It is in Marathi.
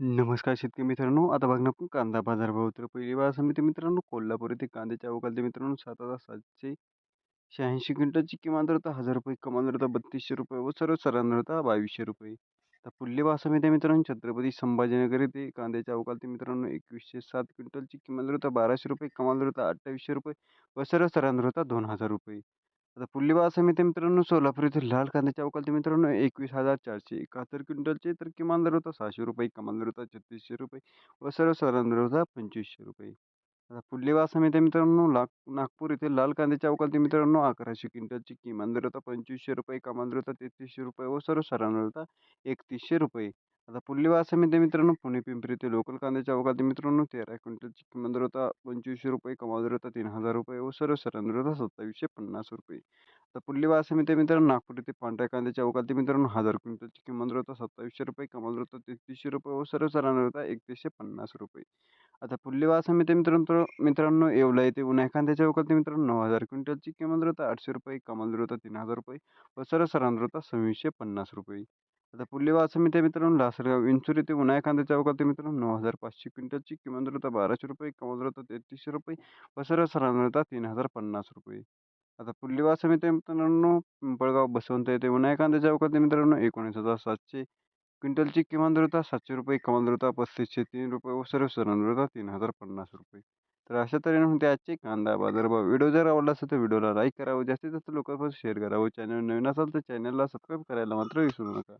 नमस्कार शेतकरी मित्रांनो. आता बघणं आपण कांदा बाजारभाव तर पहिली बाजार समिती मित्रांनो कोल्हापूर येथे कांद्याच्या अवकालते मित्रांनो सात हजार सातशे शहाऐंशी क्विंटलची किमान दरता हजार रुपये कमान दरता बत्तीसशे रुपये व सर्व सरांदरता बावीसशे रुपये. तर पुढली बाजार समिती मित्रांनो छत्रपती संभाजीनगर येथे कांद्याच्या अवकालते मित्रांनो एकवीसशे सात क्विंटलची किमान दरता बाराशे रुपये कमान दरता अठ्ठावीसशे रुपये व सर्व सरांदरता दोन हजार रुपये. आता पुढली बाजार समिती मित्रांनो सोलापूर येथे लाल कांद्याच्या अवकालते मित्रांनो एकवीस हजार चारशे एकाहत्तर क्विंटलचे तर किमान दर होता सहाशे रुपये कमाल दर होता छत्तीसशे रुपये व सर्व सरांना होता पंचवीसशे रुपये. आता पुढली बाजार समिती मित्रांनो लाग नागपूर येथे लाल कांद्याच्या अवकालते मित्रांनो अकराशे क्विंटलची किमान दर होता पंचवीसशे रुपये कमाल दर होता तेहतीसशे रुपये व सर्व सरांना होता एकतीसशे रुपये. आता पुढली समिती मित्रांनो? पुणे पिंपरी ते लोकल कांद्याच्या अवघात मित्रांनो तेरा क्विंटलची किमान दर होता पंचवीसशे रुपये कमाल दर होता तीन हजार रुपये व सर्व सरांना होता सत्तावीसशे पन्नास रुपये. आता पुढली समिती मित्रांनो नागपूर येथे पांढऱ्या कांद्याच्या अवघात मित्रांनो हजार क्विंटलची किमान दर होता सत्तावीसशे रुपये कमाल दर होता तेहतीसशे रुपये व सर्व सरांना होता एकतीसशे पन्नास रुपये. आता पुढली बाजार मित्रांनो मित्रांनो येवला येथे उन्हाळ्या कांद्याच्या अवघात मित्रांनो नऊ हजार क्विंटलची किमान दर होता आठशे रुपये कमाल दर होता तीन हजार रुपये व सर्व सरांना होता सव्वीसशे पन्नास रुपये. आता पुढली बाजार समिती मित्रांनो लासलगाव विंचूर येथे उन्हाळ कांद्याच्या अवकालते मित्रांनो नऊ हजार पाचशे क्विंटलची किमान दरता बाराशे रुपये कमाल दरता तेहतीसशे रुपये व सर्व तीन हजार पन्नास रुपये. आता पुढली समित्या मित्रांनो पिंपळगाव बसवंत येथे उन्हाळ कांद्याच्या अवकालते मित्रांनो एकोणीस हजार सातशे क्विंटलची किमान दरता सातशे रुपये कमाल दरता पस्तीसशे तीन रुपये व सर्व सरांना तीन हजार पन्नास रुपये. तर अशा तऱ्हेने म्हणते आजचे कांदा बाजारभाव व्हिडिओ जर आवडला असेल तर व्हिडिओला लाईक करावं जास्तीत जास्त लोकांपासून शेअर करावं चॅनल नवीन असाल तर चॅनलला सबस्क्राईब करायला मात्र विसरू नका.